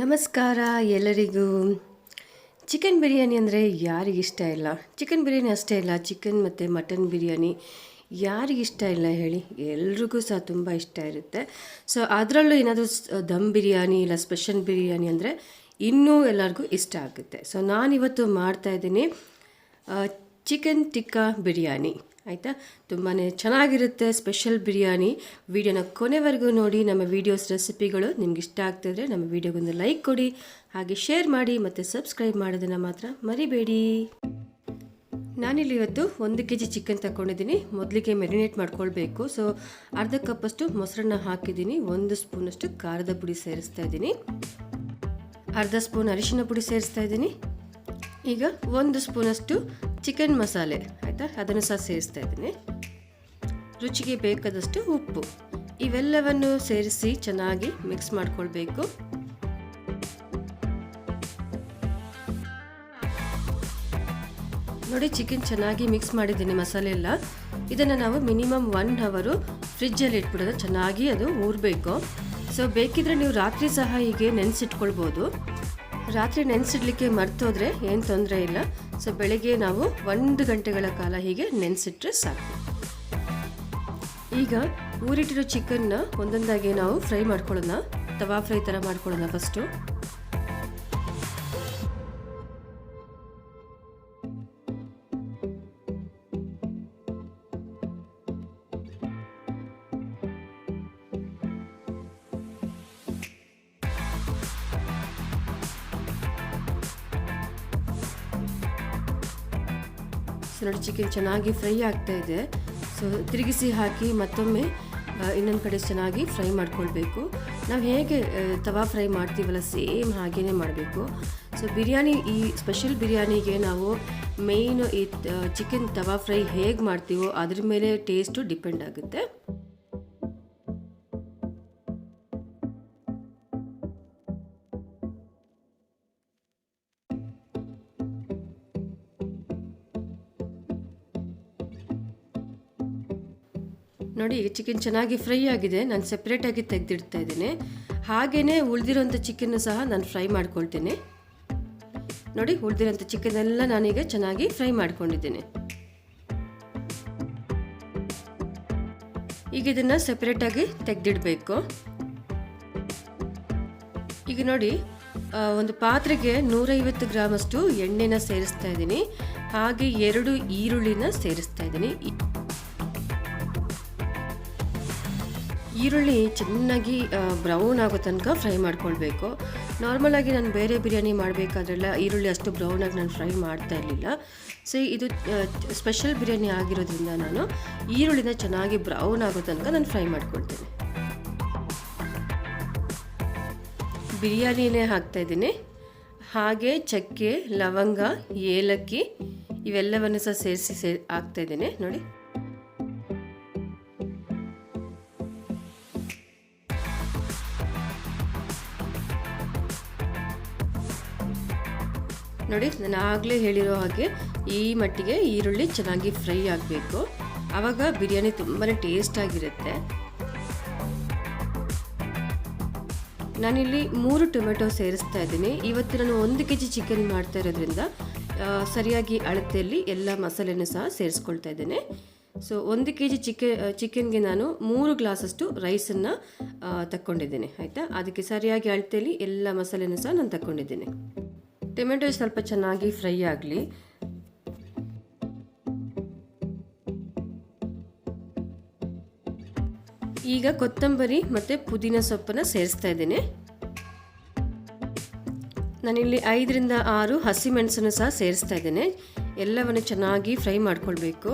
ನಮಸ್ಕಾರ ಎಲ್ಲರಿಗೂ. ಚಿಕನ್ ಬಿರಿಯಾನಿ ಅಂದರೆ ಯಾರಿಗಿಷ್ಟ ಇಲ್ಲ? ಚಿಕನ್ ಬಿರಿಯಾನಿ ಅಷ್ಟೇ ಇಲ್ಲ, ಚಿಕನ್ ಮತ್ತು ಮಟನ್ ಬಿರಿಯಾನಿ ಯಾರಿಗಿಷ್ಟ ಇಲ್ಲ ಹೇಳಿ ಎಲ್ರಿಗೂ ಸಹ ತುಂಬ ಇಷ್ಟ ಇರುತ್ತೆ. ಸೊ ಅದರಲ್ಲೂ ಏನಾದರೂ ದಮ್ ಬಿರಿಯಾನಿ ಇಲ್ಲ ಸ್ಪೆಷಲ್ ಬಿರಿಯಾನಿ ಅಂದರೆ ಇನ್ನೂ ಎಲ್ಲರಿಗೂ ಇಷ್ಟ ಆಗುತ್ತೆ. ಸೊ ನಾನಿವತ್ತು ಮಾಡ್ತಾಯಿದ್ದೀನಿ ಚಿಕನ್ ಟಿಕ್ಕಾ ಬಿರಿಯಾನಿ. ಆಯಿತಾ? ತುಂಬಾ ಚೆನ್ನಾಗಿರುತ್ತೆ ಸ್ಪೆಷಲ್ ಬಿರಿಯಾನಿ. ವಿಡಿಯೋನ ಕೊನೆವರೆಗೂ ನೋಡಿ, ನಮ್ಮ ವೀಡಿಯೋಸ್ ರೆಸಿಪಿಗಳು ನಿಮ್ಗೆ ಇಷ್ಟ ಆಗ್ತಿದ್ರೆ ನಮ್ಮ ವೀಡಿಯೋಗೊಂದು ಲೈಕ್ ಕೊಡಿ, ಹಾಗೆ ಶೇರ್ ಮಾಡಿ ಮತ್ತು ಸಬ್ಸ್ಕ್ರೈಬ್ ಮಾಡೋದನ್ನು ಮಾತ್ರ ಮರಿಬೇಡಿ. ನಾನಿಲ್ಲಿ ಇವತ್ತು ಒಂದು ಕೆ ಜಿ ಚಿಕನ್ ತಗೊಂಡಿದ್ದೀನಿ ಮೊದಲಿಗೆ ಮೆರಿನೇಟ್ ಮಾಡ್ಕೊಳ್ಬೇಕು. ಸೊ, ಅರ್ಧ ಕಪ್ಪಷ್ಟು ಮೊಸರನ್ನ ಹಾಕಿದ್ದೀನಿ. ಒಂದು ಸ್ಪೂನಷ್ಟು ಖಾರದ ಪುಡಿ ಸೇರಿಸ್ತಾ ಇದ್ದೀನಿ. ಅರ್ಧ ಸ್ಪೂನ್ ಅರಿಶಿನ ಪುಡಿ ಸೇರಿಸ್ತಾ ಇದ್ದೀನಿ. ಈಗ ಒಂದು ಸ್ಪೂನಷ್ಟು ಚಿಕನ್ ಮಸಾಲೆ, ಆಯಿತಾ? ಅದನ್ನು ಸಹ ಸೇರಿಸ್ತಾ ಇದ್ದೀನಿ. ರುಚಿಗೆ ಬೇಕಾದಷ್ಟು ಉಪ್ಪು. ಇವೆಲ್ಲವನ್ನು ಸೇರಿಸಿ ಚೆನ್ನಾಗಿ ಮಿಕ್ಸ್ ಮಾಡ್ಕೊಳ್ಬೇಕು. ನೋಡಿ, ಚಿಕನ್ ಚೆನ್ನಾಗಿ ಮಿಕ್ಸ್ ಮಾಡಿದ್ದೀನಿ ಮಸಾಲೆ ಎಲ್ಲ ಇದನ್ನು ನಾವು ಮಿನಿಮಮ್ ಒನ್ ಅವರು ಫ್ರಿಜ್ಜಲ್ಲಿ ಇಟ್ಬಿಡೋದು, ಚೆನ್ನಾಗಿ ಅದು ಊರಬೇಕು. ಸೊ, ಬೇಕಿದ್ರೆ ನೀವು ರಾತ್ರಿ ಸಹ ಹೀಗೆ ನೆನೆಸಿಟ್ಕೊಳ್ಬೋದು. ರಾತ್ರಿ ನೆನೆಸಿಡ್ಲಿಕ್ಕೆ ಮರ್ತೋದ್ರೆ ಏನು ತೊಂದರೆ ಇಲ್ಲ. ಸೊ ಬೆಳಗ್ಗೆ ನಾವು ಒಂದು ಗಂಟೆಗಳ ಕಾಲ ಹೀಗೆ ನೆನೆಸಿಟ್ರೆ ಸಾಕು. ಈಗ ಊರಿಟ್ಟಿರೋ ಚಿಕನ್ನ ಒಂದೊಂದಾಗಿ ನಾವು ಫ್ರೈ ಮಾಡ್ಕೊಳ್ಳೋಣ. ತವಾ ಫ್ರೈ ಥರ ಮಾಡ್ಕೊಳ್ಳೋಣ ಫಸ್ಟು ನೋಡಿ ಚಿಕನ್ ಚೆನ್ನಾಗಿ ಫ್ರೈ ಆಗ್ತಾ ಇದೆ. ಸೊ ತಿರುಗಿಸಿ ಹಾಕಿ ಮತ್ತೊಮ್ಮೆ ಇನ್ನೊಂದು ಕಡೆ ಚೆನ್ನಾಗಿ ಫ್ರೈ ಮಾಡ್ಕೊಳ್ಬೇಕು. ನಾವು ಹೇಗೆ ತವಾ ಫ್ರೈ ಮಾಡ್ತೀವಲ್ಲ ಸೇಮ್ ಹಾಗೇ ಮಾಡಬೇಕು. ಸೊ ಬಿರಿಯಾನಿ, ಈ ಸ್ಪೆಷಲ್ ಬಿರಿಯಾನಿಗೆ ನಾವು ಮೇಯ್ನು ಈ ಚಿಕನ್ ತವಾ ಫ್ರೈ ಹೇಗೆ ಮಾಡ್ತೀವೋ ಅದ್ರ ಮೇಲೆ ಟೇಸ್ಟು ಡಿಪೆಂಡ್ ಆಗುತ್ತೆ. ನೋಡಿ ಈಗ ಚಿಕನ್ ಚೆನ್ನಾಗಿ ಫ್ರೈ ಆಗಿದೆ. ನಾನು ಸೆಪ್ರೇಟಾಗಿ ತೆಗೆದಿಡ್ತಾ ಇದ್ದೀನಿ. ಹಾಗೆಯೇ ಉಳಿದಿರೋಂಥ ಚಿಕನ್ನು ಸಹ ನಾನು ಫ್ರೈ ಮಾಡ್ಕೊಳ್ತೀನಿ. ನೋಡಿ, ಉಳಿದಿರೋಂಥ ಚಿಕನ್ ಎಲ್ಲ ನಾನೀಗ ಚೆನ್ನಾಗಿ ಫ್ರೈ ಮಾಡ್ಕೊಂಡಿದ್ದೀನಿ. ಈಗ ಇದನ್ನು ಸಪ್ರೇಟಾಗಿ ತೆಗೆದಿಡಬೇಕು. ಈಗ ನೋಡಿ ಒಂದು ಪಾತ್ರೆಗೆ ನೂರೈವತ್ತು ಗ್ರಾಮಷ್ಟು ಎಣ್ಣೆನ ಸೇರಿಸ್ತಾ ಇದ್ದೀನಿ. ಹಾಗೆ ಎರಡು ಈರುಳ್ಳಿನ ಸೇರಿಸ್ತಾ ಇದ್ದೀನಿ. ಈರುಳ್ಳಿ ಚೆನ್ನಾಗಿ ಬ್ರೌನ್ ಆಗೋ ತನಕ ಫ್ರೈ ಮಾಡ್ಕೊಳ್ಬೇಕು. ನಾರ್ಮಲಾಗಿ ನಾನು ಬೇರೆ ಬಿರಿಯಾನಿ ಮಾಡಬೇಕಾದ್ರೆಲ್ಲ ಈರುಳ್ಳಿ ಅಷ್ಟು ಬ್ರೌನಾಗಿ ನಾನು ಫ್ರೈ ಮಾಡ್ತಾ ಇರಲಿಲ್ಲ. ಸೊ ಇದು ಸ್ಪೆಷಲ್ ಬಿರಿಯಾನಿ ಆಗಿರೋದ್ರಿಂದ ನಾನು ಈರುಳ್ಳಿನ ಚೆನ್ನಾಗಿ ಬ್ರೌನ್ ಆಗೋ ತನಕ ನಾನು ಫ್ರೈ ಮಾಡ್ಕೊಳ್ತೀನಿ. ಬಿರಿಯಾನಿನೇ ಹಾಕ್ತಾಯಿದ್ದೀನಿ ಹಾಗೆ ಚಕ್ಕೆ, ಲವಂಗ, ಏಲಕ್ಕಿ, ಇವೆಲ್ಲವನ್ನು ಸಹ ಸೇರಿಸಿ ಸೇ ಹಾಕ್ತಾಯಿದ್ದೀನಿ ನೋಡಿ. ನೋಡಿ ನಾನು ಆಗಲೇ ಹೇಳಿರೋ ಹಾಗೆ ಈ ಮಟ್ಟಿಗೆ ಈರುಳ್ಳಿ ಚೆನ್ನಾಗಿ ಫ್ರೈ ಆಗಬೇಕು. ಆವಾಗ ಬಿರಿಯಾನಿ ತುಂಬಾ ಟೇಸ್ಟ್ ಆಗಿರುತ್ತೆ. ನಾನಿಲ್ಲಿ ಮೂರು ಟೊಮೆಟೊ ಸೇರಿಸ್ತಾ ಇದ್ದೀನಿ. ಇವತ್ತು ನಾನು ಒಂದು ಕೆ ಜಿ ಚಿಕನ್ ಮಾಡ್ತಾ ಇರೋದ್ರಿಂದ ಸರಿಯಾಗಿ ಅಳತೆಯಲ್ಲಿ ಎಲ್ಲ ಮಸಾಲೆನೂ ಸಹ ಸೇರಿಸ್ಕೊಳ್ತಾ ಇದ್ದೇನೆ. ಸೊ ಒಂದು ಕೆ ಜಿ ಚಿಕೆ ಚಿಕನ್ಗೆ ನಾನು ಮೂರು ಗ್ಲಾಸಷ್ಟು ರೈಸನ್ನು ತಕ್ಕೊಂಡಿದ್ದೇನೆ. ಆಯಿತಾ? ಅದಕ್ಕೆ ಸರಿಯಾಗಿ ಅಳತೆಯಲ್ಲಿ ಎಲ್ಲ ಮಸಾಲೆನೂ ಸಹ ನಾನು ತಕ್ಕೊಂಡಿದ್ದೇನೆ. ಟೊಮೆಟೊ ಸ್ವಲ್ಪ ಚೆನ್ನಾಗಿ ಫ್ರೈ ಆಗಲಿ. ಈಗ ಕೊತ್ತಂಬರಿ ಮತ್ತು ಪುದೀನ ಸೊಪ್ಪನ್ನು ಸೇರಿಸ್ತಾ ಇದ್ದೇನೆ. ನಾನಿಲ್ಲಿ ಐದರಿಂದ ಆರು ಹಸಿಮೆಣಸನ್ನು ಸಹ ಸೇರಿಸ್ತಾ ಇದ್ದೇನೆ. ಎಲ್ಲವನ್ನು ಚೆನ್ನಾಗಿ ಫ್ರೈ ಮಾಡ್ಕೊಳ್ಬೇಕು.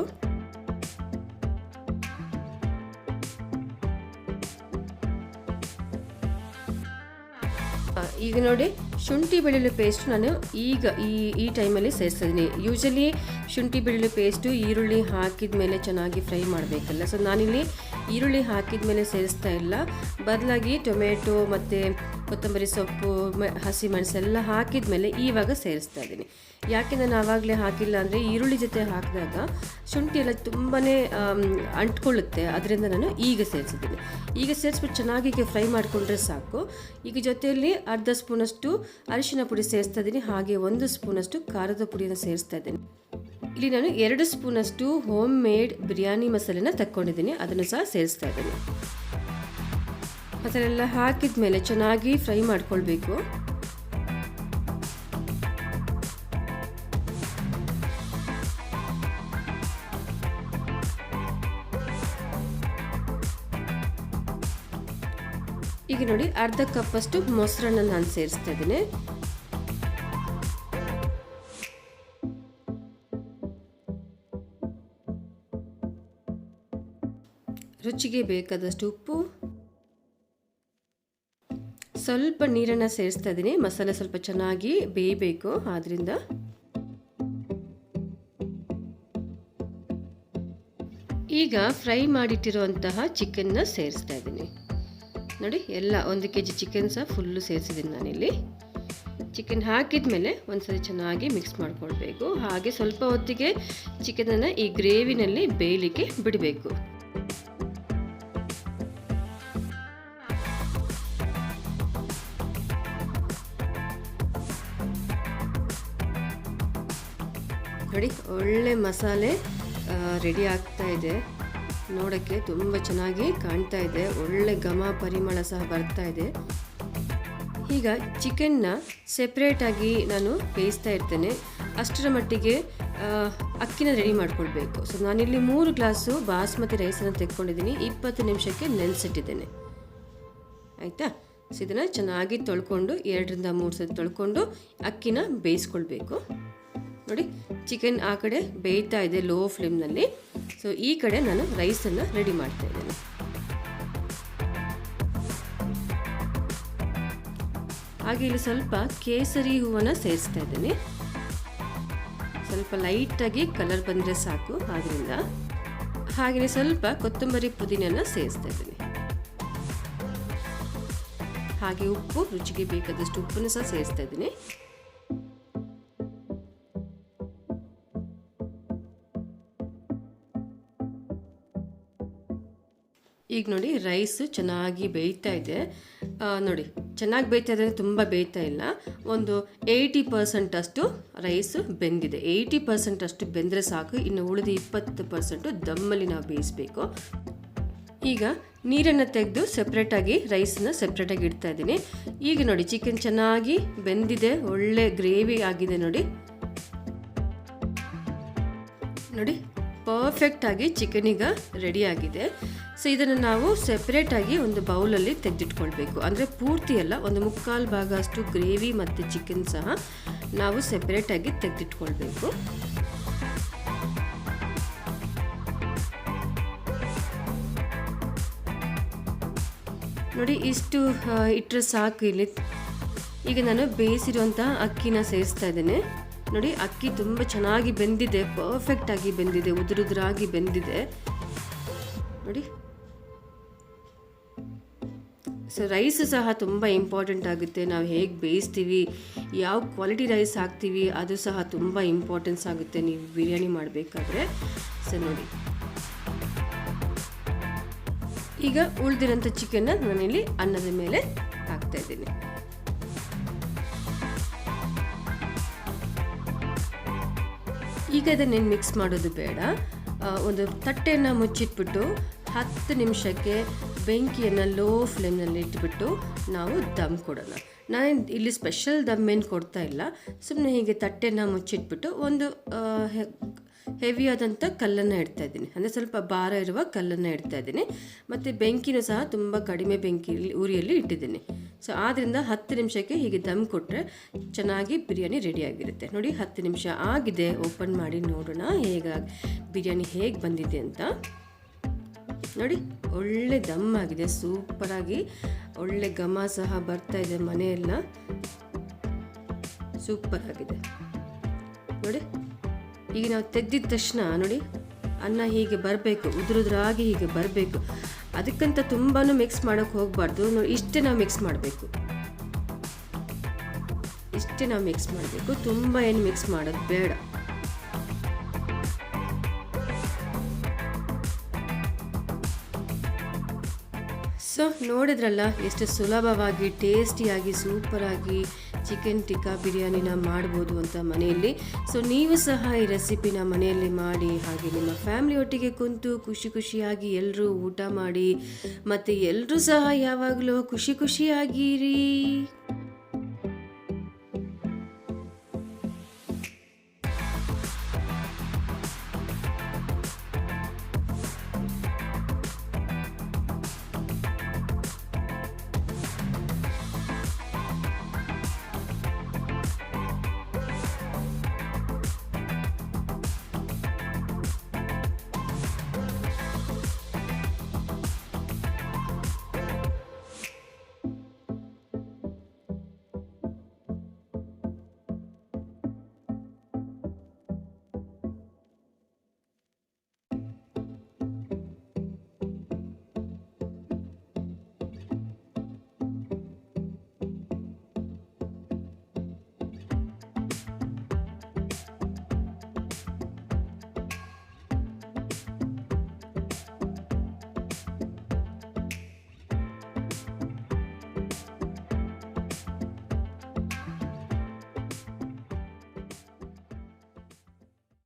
ಈಗ ನೋಡಿ ಶುಂಠಿ ಬೆಳ್ಳುಳ್ಳಿ ಪೇಸ್ಟ್ ನಾನು ಈಗ ಈ ಈ ಟೈಮಲ್ಲಿ ಸೇರಿಸಿದ್ದೀನಿ ಯೂಶಲಿ ಶುಂಠಿ, ಬೆಳ್ಳುಳ್ಳಿ ಪೇಸ್ಟು, ಈರುಳ್ಳಿ ಹಾಕಿದ ಮೇಲೆ ಚೆನ್ನಾಗಿ ಫ್ರೈ ಮಾಡಬೇಕಲ್ಲ. ಸೊ ನಾನಿಲ್ಲಿ ಈರುಳ್ಳಿ ಹಾಕಿದ ಮೇಲೆ ಸೇರಿಸ್ತಾ ಇಲ್ಲ. ಬದಲಾಗಿ ಟೊಮೆಟೊ ಮತ್ತು ಕೊತ್ತಂಬರಿ ಸೊಪ್ಪು ಹಸಿ ಮೆಣಸೆಲ್ಲ ಹಾಕಿದ ಮೇಲೆ ಈವಾಗ ಸೇರಿಸ್ತಾ ಇದ್ದೀನಿ. ಯಾಕೆ ನಾನು ಆವಾಗಲೇ ಹಾಕಿಲ್ಲ ಅಂದರೆ ಈರುಳ್ಳಿ ಜೊತೆ ಹಾಕಿದಾಗ ಶುಂಠಿ ಎಲ್ಲ ತುಂಬಾ ಅಂಟ್ಕೊಳ್ಳುತ್ತೆ. ಅದರಿಂದ ನಾನು ಈಗ ಸೇರಿಸಿದ್ದೀನಿ. ಈಗ ಸೇರಿಸ್ಬಿಟ್ಟು ಚೆನ್ನಾಗಿ ಫ್ರೈ ಮಾಡಿಕೊಂಡ್ರೆ ಸಾಕು. ಈಗ ಜೊತೆಯಲ್ಲಿ ಅರ್ಧ ಸ್ಪೂನಷ್ಟು ಅರಿಶಿನ ಪುಡಿ ಸೇರಿಸ್ತಾ ಇದ್ದೀನಿ. ಹಾಗೆ ಒಂದು ಸ್ಪೂನಷ್ಟು ಖಾರದ ಪುಡಿಯನ್ನು ಸೇರಿಸ್ತಾ ಇದ್ದೀನಿ. ಇಲ್ಲಿ ನಾನು ಎರಡು ಸ್ಪೂನಷ್ಟು ಹೋಮ್ ಮೇಡ್ ಬಿರಿಯಾನಿ ಮಸಾಲೆನ ತಕ್ಕೊಂಡಿದ್ದೀನಿ. ಅದನ್ನು ಸಹ ಸೇರಿಸ್ತಾ ಇದ್ದೀನಿ ಅದನ್ನೆಲ್ಲ ಹಾಕಿದ ಮೇಲೆ ಚೆನ್ನಾಗಿ ಫ್ರೈ ಮಾಡ್ಕೊಳ್ಬೇಕು. ಈಗ ನೋಡಿ ಅರ್ಧ ಕಪ್ಪಷ್ಟು ಮೊಸರನ್ನ ನಾನು ಸೇರಿಸ್ತಾ ಇದ್ದೀನಿ. ರುಚಿಗೆ ಬೇಕಾದಷ್ಟು ಉಪ್ಪು. ಸ್ವಲ್ಪ ನೀರನ್ನು ಸೇರಿಸ್ತಾ ಇದ್ದೀನಿ. ಮಸಾಲೆ ಸ್ವಲ್ಪ ಚೆನ್ನಾಗಿ ಬೇಯಬೇಕು. ಆದ್ದರಿಂದ ಈಗ ಫ್ರೈ ಮಾಡಿಟ್ಟಿರುವಂತಹ ಚಿಕನ್ನ ಸೇರಿಸ್ತಾ ಇದ್ದೀನಿ. ನೋಡಿ, ಎಲ್ಲ ಒಂದು ಕೆ ಜಿ ಚಿಕನ್ ಸಹ ಫುಲ್ಲು ಸೇರಿಸಿದ್ದೀನಿ ನಾನಿಲ್ಲಿ. ಚಿಕನ್ ಹಾಕಿದ ಮೇಲೆ ಒಂದ್ಸರಿ ಚೆನ್ನಾಗಿ ಮಿಕ್ಸ್ ಮಾಡಿಕೊಳ್ಬೇಕು. ಹಾಗೆ ಸ್ವಲ್ಪ ಹೊತ್ತಿಗೆ ಚಿಕನನ್ನು ಈ ಗ್ರೇವಿನಲ್ಲಿ ಬೇಯಲಿಕ್ಕೆ ಬಿಡಬೇಕು. ಒಳ್ಳೆ ಮಸಾಲೆ ರೆಡಿ ಆಗ್ತಾ ಇದೆ. ನೋಡೋಕ್ಕೆ ತುಂಬ ಚೆನ್ನಾಗಿ ಕಾಣ್ತಾ ಇದೆ. ಒಳ್ಳೆ ಘಮ ಪರಿಮಳ ಸಹ ಬರ್ತಾ ಇದೆ. ಈಗ ಚಿಕನ್ನ ಸೆಪ್ರೇಟಾಗಿ ನಾನು ಬೇಯಿಸ್ತಾ ಇರ್ತೇನೆ. ಅಷ್ಟರ ಮಟ್ಟಿಗೆ ಅಕ್ಕಿನ ರೆಡಿ ಮಾಡ್ಕೊಳ್ಬೇಕು. ಸೊ ನಾನಿಲ್ಲಿ ಮೂರು ಗ್ಲಾಸು ಬಾಸ್ಮತಿ ರೈಸನ್ನು ತೆಕ್ಕೊಂಡಿದ್ದೀನಿ. ಇಪ್ಪತ್ತು ನಿಮಿಷಕ್ಕೆ ನೆನೆಸಿಟ್ಟಿದ್ದೇನೆ ಆಯಿತಾ? ಸೊ ಇದನ್ನು ಚೆನ್ನಾಗಿ ತೊಳ್ಕೊಂಡು, ಎರಡರಿಂದ ಮೂರು ಸತಿ ತೊಳ್ಕೊಂಡು ಅಕ್ಕಿನ ಬೇಯಿಸ್ಕೊಳ್ಬೇಕು. ನೋಡಿ ಚಿಕನ್ ಆ ಕಡೆ ಬೇಯ್ತಾ ಇದೆ ಲೋ ಫ್ಲೇಮ್ನಲ್ಲಿ ಸೊ ಈ ಕಡೆ ನಾನು ರೈಸನ್ನು ರೆಡಿ ಮಾಡ್ತಾ ಇದ್ದೇನೆ. ಹಾಗೆ ಇಲ್ಲಿ ಸ್ವಲ್ಪ ಕೇಸರಿ ಹೂವನ್ನು ಸೇರಿಸ್ತಾ ಇದ್ದೀನಿ. ಸ್ವಲ್ಪ ಲೈಟಾಗಿ ಕಲರ್ ಬಂದರೆ ಸಾಕು ಆದ್ದರಿಂದ ಹಾಗೆಯೇ ಸ್ವಲ್ಪ ಕೊತ್ತಂಬರಿ ಪುದೀನನ ಸೇರಿಸ್ತಾ ಇದ್ದೀನಿ. ಹಾಗೆ ಉಪ್ಪು, ರುಚಿಗೆ ಬೇಕಾದಷ್ಟು ಉಪ್ಪನ್ನು ಸಹ ಸೇರಿಸ್ತಾ ಇದ್ದೀನಿ. ಈಗ ನೋಡಿ ರೈಸ್ ಚೆನ್ನಾಗಿ ಬೇಯ್ತಾ ಇದೆ. ನೋಡಿ, ಚೆನ್ನಾಗಿ ಬೇಯ್ತಾ ಇದೆ ತುಂಬ ಬೇಯ್ತಾ ಇಲ್ಲ. ಒಂದು ಏಯ್ಟಿ ಪರ್ಸೆಂಟ್ ಅಷ್ಟು ರೈಸ್ ಬೆಂದಿದೆ. ಏಯ್ಟಿ ಪರ್ಸೆಂಟ್ ಅಷ್ಟು ಬೆಂದರೆ ಸಾಕು. ಇನ್ನು ಉಳಿದ ಇಪ್ಪತ್ತು ಪರ್ಸೆಂಟು ದಮ್ಮಲ್ಲಿ ನಾವು ಬೇಯಿಸಬೇಕು. ಈಗ ನೀರನ್ನು ತೆಗೆದು ಸಪ್ರೇಟಾಗಿ ರೈಸನ್ನ ಸಪ್ರೇಟಾಗಿ ಇಡ್ತಾ ಇದ್ದೀನಿ. ಈಗ ನೋಡಿ ಚಿಕನ್ ಚೆನ್ನಾಗಿ ಬೆಂದಿದೆ. ಒಳ್ಳೆ ಗ್ರೇವಿ ಆಗಿದೆ ನೋಡಿ. ನೋಡಿ ಪರ್ಫೆಕ್ಟಾಗಿ ಚಿಕನ್ ಈಗ ರೆಡಿ ಆಗಿದೆ. ಸೊ ಇದನ್ನು ನಾವು ಸೆಪ್ರೇಟಾಗಿ ಒಂದು ಬೌಲಲ್ಲಿ ತೆಗೆದಿಟ್ಕೊಳ್ಬೇಕು. ಅಂದರೆ ಪೂರ್ತಿ ಅಲ್ಲ ಒಂದು ಮುಕ್ಕಾಲು ಭಾಗ ಅಷ್ಟು ಗ್ರೇವಿ ಮತ್ತು ಚಿಕನ್ ಸಹ ನಾವು ಸೆಪ್ರೇಟಾಗಿ ತೆಗೆದಿಟ್ಕೊಳ್ಬೇಕು. ನೋಡಿ, ಇಷ್ಟು ಇಟ್ಟರೆ ಸಾಕು ಇಲ್ಲಿ. ಈಗ ನಾನು ಬೇಯಿಸಿರುವಂಥ ಅಕ್ಕಿನ ಸೇರಿಸ್ತಾ ಇದ್ದೇನೆ. ನೋಡಿ, ಅಕ್ಕಿ ತುಂಬ ಚೆನ್ನಾಗಿ ಬೆಂದಿದೆ ಪರ್ಫೆಕ್ಟಾಗಿ ಬೆಂದಿದೆ, ಉದುರುದ್ರಾಗಿ ಬೆಂದಿದೆ. ನೋಡಿ. ಸೊ ರೈಸ್ ಸಹ ತುಂಬ ಇಂಪಾರ್ಟೆಂಟ್ ಆಗುತ್ತೆ. ನಾವು ಹೇಗೆ ಬೇಯಿಸ್ತೀವಿ, ಯಾವ ಕ್ವಾಲಿಟಿ ರೈಸ್ ಹಾಕ್ತೀವಿ, ಅದು ಸಹ ತುಂಬ ಇಂಪಾರ್ಟೆನ್ಸ್ ಆಗುತ್ತೆ. ನೀವು ಬಿರಿಯಾನಿ ಮಾಡಬೇಕಾದ್ರೆ. ಸೊ ನೋಡಿ. ಈಗ ಉಳಿದಿರೋಂಥ ಚಿಕನ್ನ ನಾನಿಲ್ಲಿ ಅನ್ನದ ಮೇಲೆ ಹಾಕ್ತಾ ಇದ್ದೀನಿ. ಈಗ ಅದನ್ನೇನು ಮಿಕ್ಸ್ ಮಾಡೋದು ಬೇಡ. ಒಂದು ತಟ್ಟೆಯನ್ನು ಮುಚ್ಚಿಟ್ಬಿಟ್ಟು ಹತ್ತು ನಿಮಿಷಕ್ಕೆ ಬೆಂಕಿಯನ್ನು ಲೋ ಫ್ಲೇಮ್ನಲ್ಲಿ ಇಟ್ಬಿಟ್ಟು ನಾವು ದಮ್ ಕೊಡೋಣ. ನಾನು ಇಲ್ಲಿ ಸ್ಪೆಷಲ್ ದಮ್ ಏನು ಕೊಡ್ತಾ ಇಲ್ಲ. ಸುಮ್ಮನೆ ಹೀಗೆ ತಟ್ಟೆನ ಮುಚ್ಚಿಟ್ಬಿಟ್ಟು ಒಂದು ಹೆವಿಯಾದಂಥ ಕಲ್ಲನ್ನು ಇಡ್ತಾ ಇದ್ದೀನಿ. ಅಂದರೆ ಸ್ವಲ್ಪ ಭಾರ ಇರುವ ಕಲ್ಲನ್ನು ಇಡ್ತಾ ಇದ್ದೀನಿ. ಮತ್ತು ಬೆಂಕಿನೂ ಸಹ ತುಂಬ ಕಡಿಮೆ ಬೆಂಕಿ ಉರಿಯಲ್ಲಿ ಇಟ್ಟಿದ್ದೀನಿ. ಸೊ ಆದ್ದರಿಂದ ಹತ್ತು ನಿಮಿಷಕ್ಕೆ ಹೀಗೆ ದಮ್ ಕೊಟ್ಟರೆ ಚೆನ್ನಾಗಿ ಬಿರಿಯಾನಿ ರೆಡಿಯಾಗಿರುತ್ತೆ ನೋಡಿ, ಹತ್ತು ನಿಮಿಷ ಆಗಿದೆ. ಓಪನ್ ಮಾಡಿ ನೋಡೋಣ ಹೇಗಾಗಿ, ಬಿರಿಯಾನಿ ಹೇಗೆ ಬಂದಿದೆ ಅಂತ. ನೋಡಿ, ಒಳ್ಳೆ ದಮ್ ಆಗಿದೆ, ಸೂಪರಾಗಿ. ಒಳ್ಳೆ ಘಮ ಸಹ ಬರ್ತಾ ಇದೆ ಮನೆಯೆಲ್ಲ. ಸೂಪರ್ ಆಗಿದೆ ನೋಡಿ, ಈಗ ನಾವು ತೆಗೆದಿದ ತಕ್ಷಣ, ನೋಡಿ, ಅನ್ನ ಹೀಗೆ ಬರಬೇಕು, ಉದುರುದ್ರಾಗಿ ಹೀಗೆ ಬರಬೇಕು. ಅದಕ್ಕಂತ ತುಂಬಾ ಮಿಕ್ಸ್ ಮಾಡೋಕ್ಕೆ ಹೋಗಬಾರ್ದು. ನೋಡಿ, ಇಷ್ಟೇ ನಾವು ಮಿಕ್ಸ್ ಮಾಡಬೇಕು. ಇಷ್ಟೇ ನಾವು ಮಿಕ್ಸ್ ಮಾಡಬೇಕು. ತುಂಬ ಏನು ಮಿಕ್ಸ್ ಮಾಡೋದು ಬೇಡ. ಸೊ ನೋಡಿದ್ರಲ್ಲ, ಎಷ್ಟು ಸುಲಭವಾಗಿ ಟೇಸ್ಟಿಯಾಗಿ ಸೂಪರಾಗಿ ಚಿಕನ್ ಟಿಕ್ಕಾ ಬಿರಿಯಾನಿನ ಮಾಡ್ಬೋದು ಅಂತ ಮನೆಯಲ್ಲಿ. ಸೊ ನೀವು ಸಹ ಈ ರೆಸಿಪಿನ ಮನೆಯಲ್ಲಿ ಮಾಡಿ, ಹಾಗೆ ನಿಮ್ಮ ಫ್ಯಾಮಿಲಿ ಒಟ್ಟಿಗೆ ಕುಂತು ಖುಷಿ ಖುಷಿಯಾಗಿ ಎಲ್ಲರೂ ಊಟ ಮಾಡಿ, ಮತ್ತು ಎಲ್ಲರೂ ಸಹ ಯಾವಾಗಲೂ ಖುಷಿ ಖುಷಿಯಾಗಿರಿ.